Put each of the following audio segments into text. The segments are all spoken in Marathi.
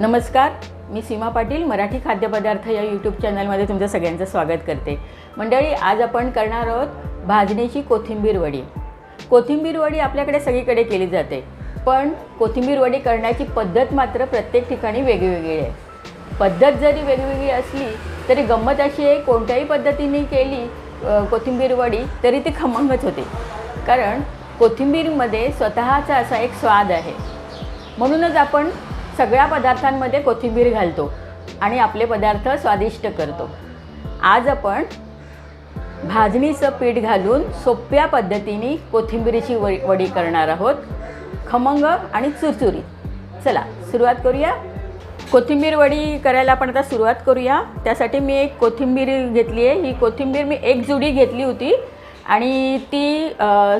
नमस्कार मी सीमा पाटील मराठी खाद्यपदार्थ या यूट्यूब चॅनलमध्ये तुमचं सगळ्यांचं स्वागत करते. मंडळी आज आपण करणार आहोत भाजणीची कोथिंबीर वडी. कोथिंबीर वडी आपल्याकडे सगळीकडे केली जाते पण कोथिंबीर वडी करण्याची पद्धत मात्र प्रत्येक ठिकाणी वेगळीवेगळी आहे. पद्धत जरी वेगवेगळी असली तरी गंमत अशी आहे कोणत्याही पद्धतीने केली कोथिंबीर वडी तरी ती खमंगच होते. कारण कोथिंबीरमध्ये स्वतःचा असा एक स्वाद आहे. म्हणूनच आपण सगळ्या पदार्थांमध्ये कोथिंबीर घालतो आणि आपले पदार्थ स्वादिष्ट करतो. आज आपण भाजणीचं पीठ घालून सोप्या पद्धतीने कोथिंबीरीची वडी वडी करणार आहोत. खमंग आणि चुरचुरी चला सुरुवात करूया. कोथिंबीर वडी करायला आपण आता सुरुवात करूया. त्यासाठी मी एक कोथिंबीर घेतली आहे ही कोथिंबीर मी एक जुडी घेतली होती. आणि ती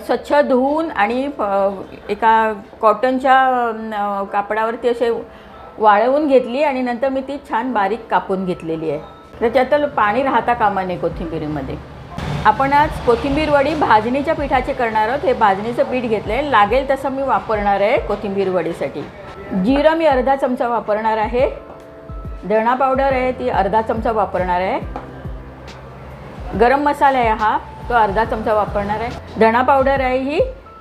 स्वच्छ धुवून आणि एका कॉटनच्या कापडावरती असे वाळवून घेतली आणि नंतर मी ती छान बारीक कापून घेतलेली आहे. त्याच्यात पाणी राहता कामा नये कोथिंबीरीमध्ये. आपण आज कोथिंबीर वडी भाजणीच्या पिठाचे करणार आहोत. हे भाजणीचं पीठ घेतलं आहे लागेल तसं मी वापरणार आहे कोथिंबीर वडीसाठी. जिरं मी अर्धा चमचा वापरणार आहे. धणा पावडर आहे ती अर्धा चमचा वापरणार आहे. गरम मसाला आहे हा. तो अर्धा चमचा वापरणार आहे. धणा पावडर आहे ही.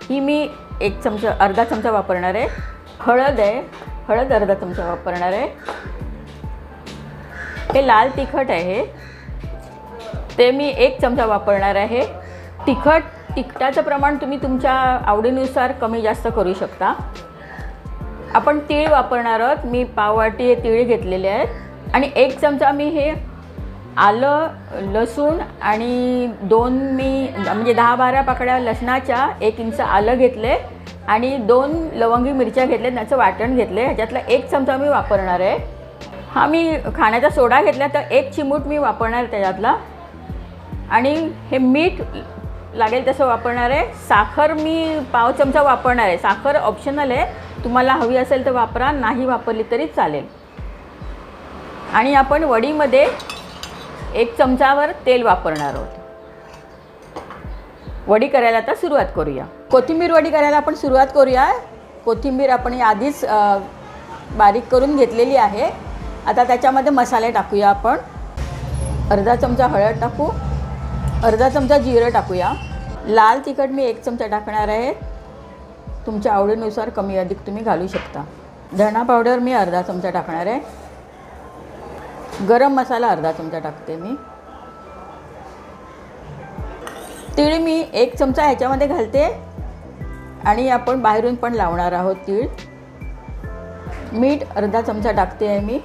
ही मी एक चमचा अर्धा चमचा वापरणार आहे. हळद आहे. हळद अर्धा चमचा वापरणार आहे. हे लाल तिखट आहे. ते मी एक चमचा वापरणार आहे. तिखट तिखटाचं प्रमाण तुम्ही तुमच्या आवडीनुसार कमी जास्त करू शकता. आपण तीळ वापरणार आहोत. मी पाववाटी हे तीळ घेतलेले आहेत. आणि एक चमचा मी हे आलं लसूण आणि दोन मी म्हणजे दहा बारा पाकड्या लसणाच्या एक इंच आलं घेतले आणि दोन लवंगी मिरच्या घेतल्या त्याचं वाटण घेतले. ह्याच्यातला एक चमचा मी वापरणार आहे. हा मी खाण्याचा सोडा घेतला तर एक चिमूट मी वापरणार त्याच्यातला. आणि हे मीठ लागेल तसं वापरणार आहे. साखर मी पाव चमचा वापरणार आहे. साखर ऑप्शनल आहे. तुम्हाला हवी असेल तर वापरा नाही वापरली तरी चालेल. आणि आपण वडीमध्ये एक चमचावर तेल वापरणार आहोत. वडी करायला आता सुरुवात करूया. कोथिंबीर वडी करायला आपण सुरुवात करूया. कोथिंबीर आपण आधीच बारीक करून घेतलेली आहे. आता त्याच्यामध्ये मसाले टाकूया आपण. अर्धा चमचा हळद टाकू. अर्धा चमचा जिरं टाकूया. लाल तिखट मी एक चमचा टाकणार आहे. तुमच्या आवडीनुसार कमी अधिक तुम्ही घालू शकता. धणा पावडर मी अर्धा चमचा टाकणार आहे. गरम मसाला अर्धा चमचा टाकते मी. तीळ मी एक चमचा ह्याच्यामध्ये घालते. आणि आपण बाहेरून पण लावणार आहोत तीळ. मीठ अर्धा चमचा टाकते आहे मी.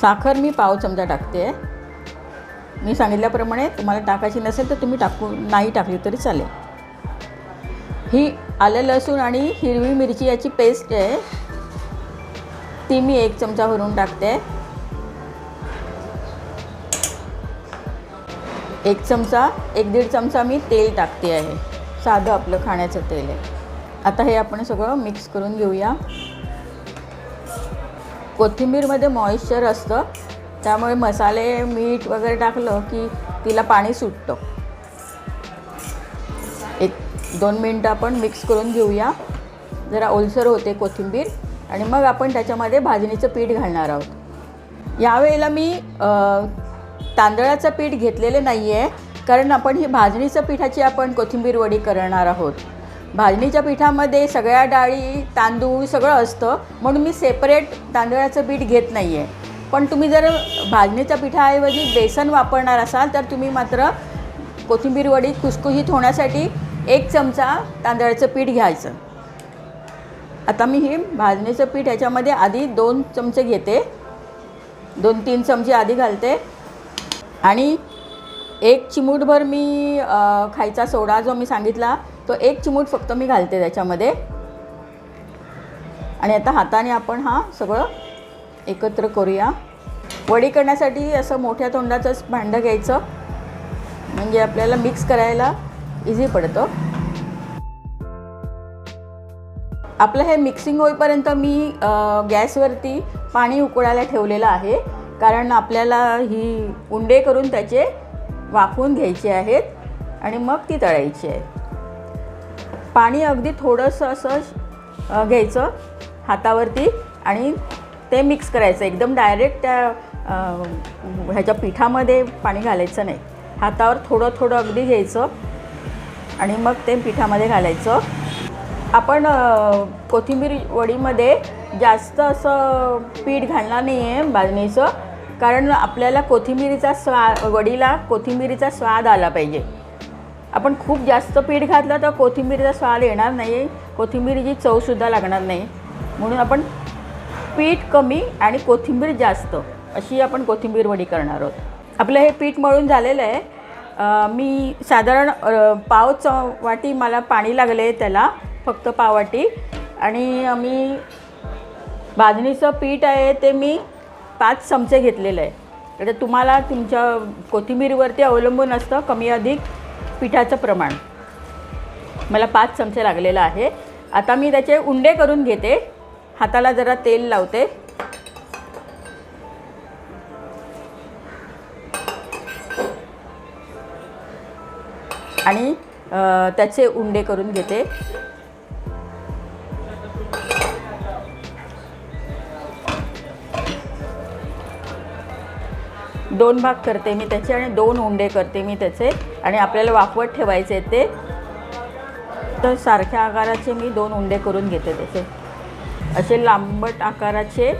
साखर मी पाव चमचा टाकते. आहे मी सांगितल्याप्रमाणे तुम्हाला टाकायची नसेल तर तुम्ही टाकू नाही टाकली तरी चालेल. ही आलं लसूण आणि हिरवी मिरची याची पेस्ट आहे. ती मी एक चमचा भरून टाकते. एक चमचा एक दीड चमचा मी तेल टाकते आहे. साधं आपलं खाण्याचं तेल आहे. आता हे आपण सगळं मिक्स करून घेऊया. कोथिंबीरमध्ये मॉइश्चर असतं. त्यामुळे मसाले मीठ वगैरे टाकलं की तिला पाणी सुटतं. एक दोन मिनटं आपण मिक्स करून घेऊया. जरा ओलसर होते कोथिंबीर. आणि मग आपण त्याच्यामध्ये भाजणीचं पीठ घालणार आहोत. यावेळेला मी तांदळाचं पीठ घेतलेलं नाही आहे कारण आपण ही भाजणीचं पिठाची आपण कोथिंबीर वडी करणार आहोत. भाजणीच्या पिठामध्ये सगळ्या डाळी तांदूळ सगळं असतं म्हणून मी सेपरेट तांदळाचं पीठ घेत नाही आहे पण तुम्ही जर भाजणीच्या पिठाऐवजी बेसन वापरणार असाल तर तुम्ही मात्र कोथिंबीर वडी खुसखुशीत होण्यासाठी एक चमचा तांदळाचं पीठ घ्यायचं. आता मी हे भाजणीचं पीठ ह्याच्यामध्ये आधी दोन चमचे घेते. दोन तीन चमचे आधी घालते. आणि एक चिमूटभर मी खायचा सोडा जो मी सांगितला तो एक चिमूट फक्त मी घालते त्याच्यामध्ये. आणि आता हाताने आपण हा सगळं एकत्र करूया. वडी करण्यासाठी असं मोठ्या तोंडाचंच भांडं घ्यायचं. म्हणजे आपल्याला मिक्स करायला इझी पडतं. आपलं हे मिक्सिंग होईपर्यंत मी गॅसवरती पाणी उकळायला ठेवलेलं आहे. कारण आपल्याला ही उंडे करून त्याचे वाफून घ्यायचे आहेत आणि मग ती तळायची आहे. पाणी अगदी थोडंसं असं घ्यायचं हातावरती आणि ते मिक्स करायचं. एकदम डायरेक्ट त्या ह्याच्या पिठामध्ये पाणी घालायचं नाही. हातावर थोडं थोडं अगदी घ्यायचं आणि मग ते पिठामध्ये घालायचं. आपण कोथिंबीर वडीमध्ये जास्त असं पीठ घालणार नाही आहे भाजणीचं कारण आपल्याला कोथिंबीरीचा स्वा वडीला कोथिंबीरीचा स्वाद आला पाहिजे. आपण खूप जास्त पीठ घातलं तर कोथिंबीरीचा स्वाद येणार नाही कोथिंबीरीची चवसुद्धा लागणार नाही. म्हणून आपण पीठ कमी आणि कोथिंबीर जास्त अशी आपण कोथिंबीर वडी करणार आहोत. आपलं हे पीठ मळून झालेलं आहे. मी साधारण पाव च वाटी मला पाणी लागले त्याला फक्त पावाटी. आणि मी भाजणीचं पीठ आहे ते मी पाच चमचे घेतलेलं आहे. तर तुम्हाला तुमच्या कोथिंबीरवरती अवलंबून असतं कमी अधिक पिठाचं प्रमाण. मला पाच चमचे लागलेलं आहे. आता मी त्याचे उंडे करून घेते. हाताला जरा तेल लावते. आणि त्याचे उंडे करून घेते. दोन भाग करते मी त्याचे आणि दोन उंडे करते मी त्याचे. आणि आपल्याला वाफवत ठेवायचे ते. तर सारख्या आकाराचे मी दोन उंडे करून घेते त्याचे. असे लांबट आकाराचे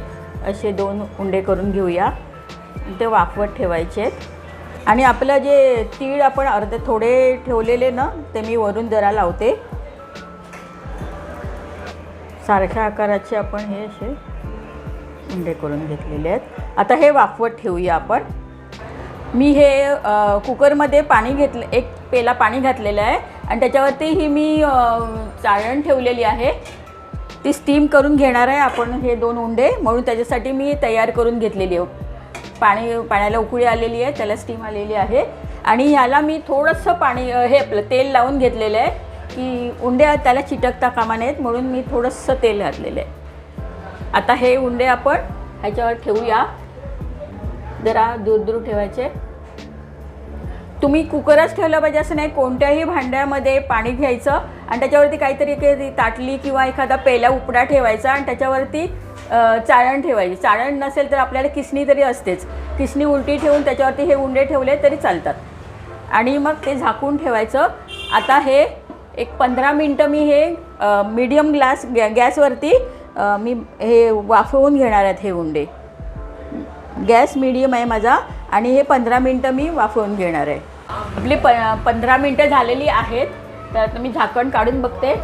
असे दोन उंडे करून घेऊया. ते वाफवत ठेवायचे आणि आपलं जे तीळ आपण अर्धे थोडे ठेवलेले ना ते मी वरून जरा लावते. सारख्या आकाराचे आपण हे असे उंडे करून घेतलेले आहेत. आता हे वाफवत ठेवूया आपण. मी हे कुकरमध्ये पाणी घेतलं एक पेला पाणी घातलेलं आहे आणि त्याच्यावरती ही मी चाळण ठेवलेली आहे. ती स्टीम करून घेणार आहे आपण हे दोन उंडे म्हणून त्याच्यासाठी मी तयार करून घेतलेली आहे. पाणी पाण्याला उकळी आलेली आहे त्याला स्टीम आलेली आहे. आणि ह्याला मी थोडंसं पाणी हे आपलं तेल लावून घेतलेलं आहे की उंडे त्याला चिटकता कामा नयेत म्हणून मी थोडंसं तेल घातलेलं आहे. आता हे उंडे आपण ह्याच्यावर ठेवूया. जरा दूर दूर ठेवायचे. तुम्ही कुकरच ठेवलं पाहिजे असं नाही कोणत्याही भांड्यामध्ये पाणी घ्यायचं आणि त्याच्यावरती काहीतरी एखादी ताटली किंवा एखादा पेला उपडा ठेवायचा आणि त्याच्यावरती चाळण ठेवायची. चाळण नसेल तर आपल्याला किसणी तरी असतेच. किसणी उलटी ठेवून त्याच्यावरती हे उंडे ठेवले तरी चालतात. आणि मग ते झाकून ठेवायचं. आता हे एक पंधरा मिनटं मी हे मीडियम ग्लास गॅ गॅसवरती मी हे वाफवून घेणार आहेत हे उंडे. गॅस मिडियम आहे माझा आणि हे पंधरा मिनटं मी वाफवून घेणार आहे. आपली प पंधरा मिनटं झालेली आहेत. तर आता मी झाकण काढून बघते.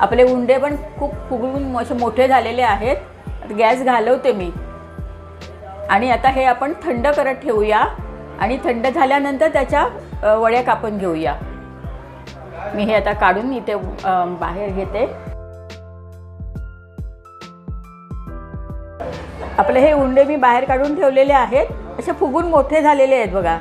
आपले उंडे पण खूप फुगून असे मोठे झालेले आहेत. गॅस घालवते मी. आणि आता हे आपण थंड करत ठेवूया. आणि थंड झाल्यानंतर त्याच्या वड्या कापून घेऊया. मी हे आता काढून इथे बाहेर घेते. आपले हे उंडे मी बाहेर काढून ठेवलेले आहेत. असे फुगून मोठे झालेले आहेत बघा.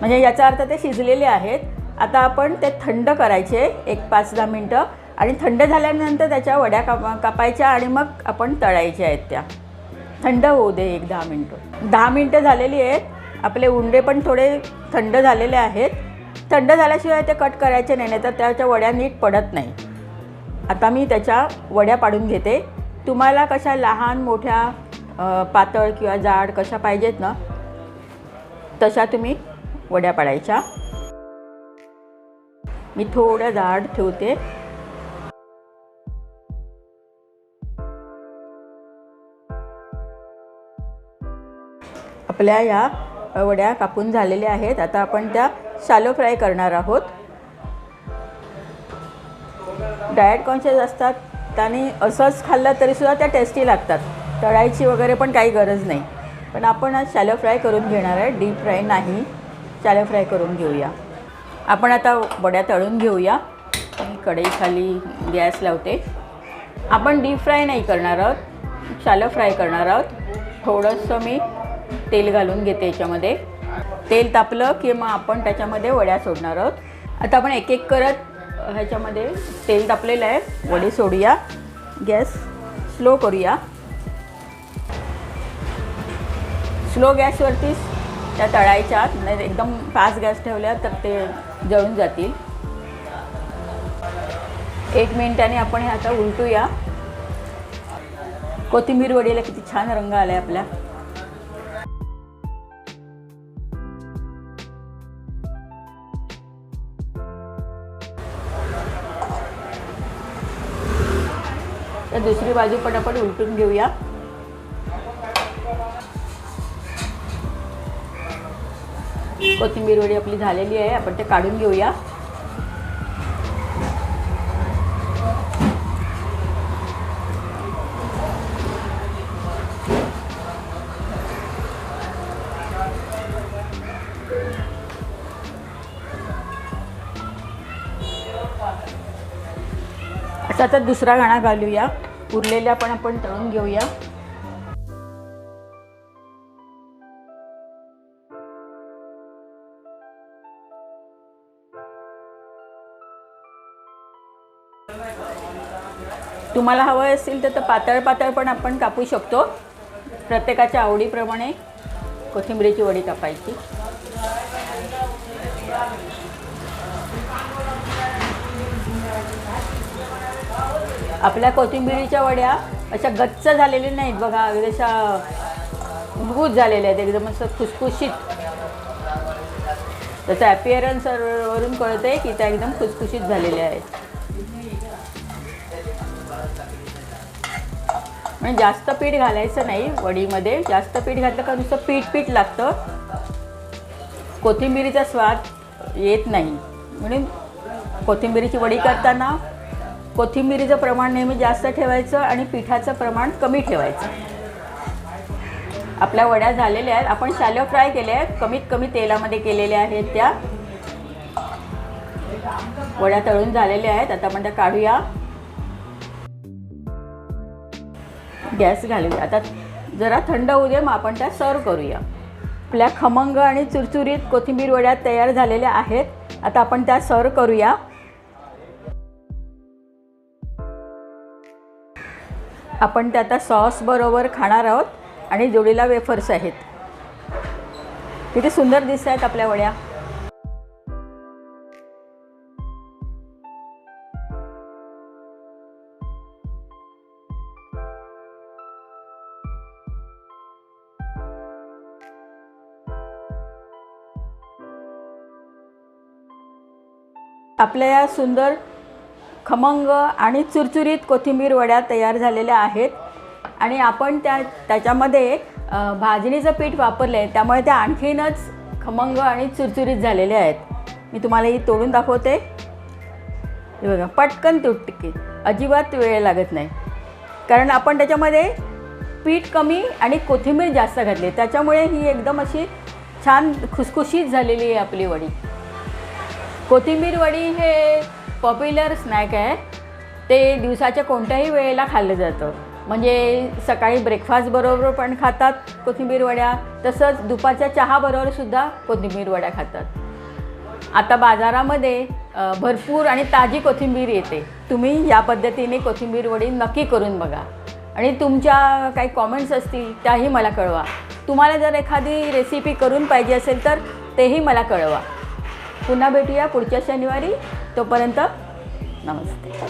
म्हणजे याचा अर्थ ते शिजलेले आहेत. आता आपण ते थंड करायचे एक पाच दहा मिनटं. आणि थंड झाल्यानंतर त्याच्या वड्या कापा कापायच्या आणि मग आपण तळायच्या आहेत त्या. थंड होऊ दे एक दहा मिनटं. दहा मिनटं झालेली आहेत. आपले उंडे पण थोडे थंड झालेले आहेत. थंड झाल्याशिवाय ते कट करायचे नाही नाही तर त्याच्या वड्या नीट पडत नाही. आता मी त्याच्या वड्या पाडून घेते. तुम्हाला कशा लहान मोठ्या पातळ किंवा जाड कशा पाहिजेत ना तशा तुम्ही वड्या पाडायच्या. मी थोड्या जाड ठेवते. आपल्या या वड्या कापून झालेल्या आहेत. आता आपण त्या शालो फ्राय करणार आहोत. डायट कॉन्शियस असतात त्याने असंच खाल्लं तरीसुद्धा त्या टेस्टी लागतात. तळायची वगैरे पण काही गरज नाही. पण आपण आज शॅलो फ्राय करून घेणार आहे. डीप फ्राय नाही. शॅलो फ्राय करून घेऊया. आपण आता वड्या तळून घेऊया. मी कढईखाली गॅस लावते. आपण डीप फ्राय नाही करणार आहोत. शॅलो फ्राय करणार आहोत. थोडंसं मी तेल घालून घेते याच्यामध्ये. तेल तापलं की मग आपण त्याच्यामध्ये वड्या सोडणार आहोत. आता आपण एक एक करत ह्याच्यामध्ये तेल तापलेलं आहे. वडी सोडूया. गॅस स्लो करूया. स्लो गॅसवरतीच त्या तळायच्या नाही एकदम फास्ट गॅस ठेवल्या तर ते जळून जातील. एक मिनिटाने आपण हे आता उलटूया. कोथिंबीर वडीला किती छान रंग आलाय आपल्या. तर दुसरी बाजू पण आपण उलटून घेऊया. कोथिंबीर वडी आपली झालेली आहे आपण ते काढून घेऊया. आता तर दुसरा गाणा घालूया. उरलेल्या पण आपण तळून घेऊया. तुम्हाला हवं असेल तर पातळ पातळ पण आपण कापू शकतो. प्रत्येकाच्या आवडीप्रमाणे कोथिंबीरीची वडी कापायची. आपल्या कोथिंबिरीच्या वड्या अशा गच्च झालेल्या नाहीत बघा अशा मजबूत झालेल्या आहेत एकदम असं खुसखुशीत. त्याचं ॲपिअरन्स वरून कळत आहे की त्या एकदम खुसखुशीत झालेल्या आहेत. म्हणजे जास्त पीठ घालायचं नाही वडीमध्ये जास्त पीठ घातलं का नुसतं पीठ पीठ लागतं. कोथिंबिरीचा स्वाद येत नाही. म्हणून कोथिंबिरीची वडी करताना कोथिंबिरीचं प्रमाण नेहमी जास्त ठेवायचं आणि पिठाचं प्रमाण कमी ठेवायचं. आपल्या वड्या झालेल्या आहेत. आपण शॅलो फ्राय केल्या आहेत. कमीत कमी तेलामध्ये केलेल्या आहेत त्या. वड्या तळून झालेल्या आहेत. आता आपण त्या काढूया. गॅस घालूया. आता जरा थंड होऊ दे मग आपण त्या सर्व करूया. आपल्या खमंग आणि चुरचुरीत कोथिंबीर वड्या तयार झालेल्या आहेत. आता आपण त्या सर्व करूया. आपण ते आता सॉसबरोबर खाणार आहोत आणि जोडीला वेफर्स आहेत. किती सुंदर दिसत आहेत आपल्या वड्या. आपल्या या सुंदर खमंग आणि चुरचुरीत कोथिंबीर वड्या तयार झालेल्या आहेत. आणि आपण त्या त्याच्यामध्ये भाजणीचं पीठ वापरलं आहे त्यामुळे त्या आणखीनच खमंग आणि चुरचुरीत झालेल्या आहेत. मी तुम्हाला ही तोडून दाखवते. हे बघा पटकन तुटकी. अजिबात वेळ लागत नाही. कारण आपण त्याच्यामध्ये पीठ कमी आणि कोथिंबीर जास्त घातली. त्याच्यामुळे ही एकदम अशी छान खुसखुशीत झालेली आहे आपली वडी. कोथिंबीर वडी हे पॉप्युलर स्नॅक आहे ते दिवसाच्या कोणत्याही वेळेला खाल्लं जातं. म्हणजे सकाळी ब्रेकफास्ट बरोबर पण खातात कोथिंबीर वड्या. तसंच दुपारच्या चहाबरोबर सुद्धा कोथिंबीर वड्या खातात. आता बाजारामध्ये भरपूर आणि ताजी कोथिंबीर येते. तुम्ही या पद्धतीने कोथिंबीर वडी नक्की करून बघा. आणि तुमच्या काही कॉमेंट्स असतील त्याही मला कळवा. तुम्हाला जर एखादी रेसिपी करून पाहिजे असेल तर तेही मला कळवा. पुन्हा भेटूया पुढच्या शनिवारी. तोपर्यंत नमस्ते.